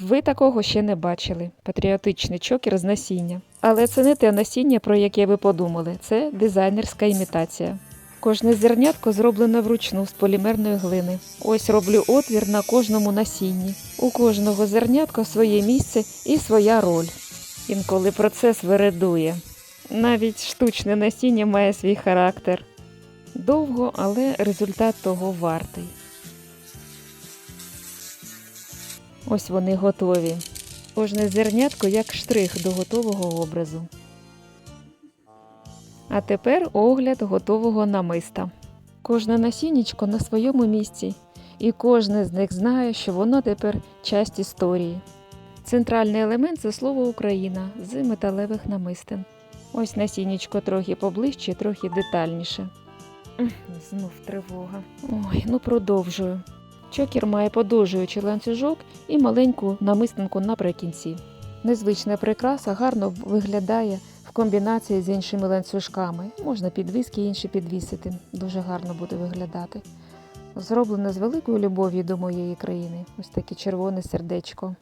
Ви такого ще не бачили. Патріотичний чокер з насіння. Але це не те насіння, про яке ви подумали. Це дизайнерська імітація. Кожне зернятко зроблено вручну з полімерної глини. Ось роблю отвір на кожному насінні. У кожного зернятка своє місце і своя роль. Інколи процес вирадує. Навіть штучне насіння має свій характер. Довго, але результат того вартий. Ось вони готові. Кожне зернятко як штрих до готового образу. А тепер огляд готового намиста. Кожне насіннячко на своєму місці, і кожне з них знає, що воно тепер часть історії. Центральний елемент це слово Україна з металевих намистин. Ось насіннячко трохи поближче, трохи детальніше. Знов тривога. Ой, ну продовжую. Чокер має подовжуючий ланцюжок і маленьку намистинку наприкінці. Незвична прикраса гарно виглядає в комбінації з іншими ланцюжками. Можна підвіски інші підвісити, дуже гарно буде виглядати. Зроблено з великою любов'ю до моєї країни. Ось таке червоне сердечко.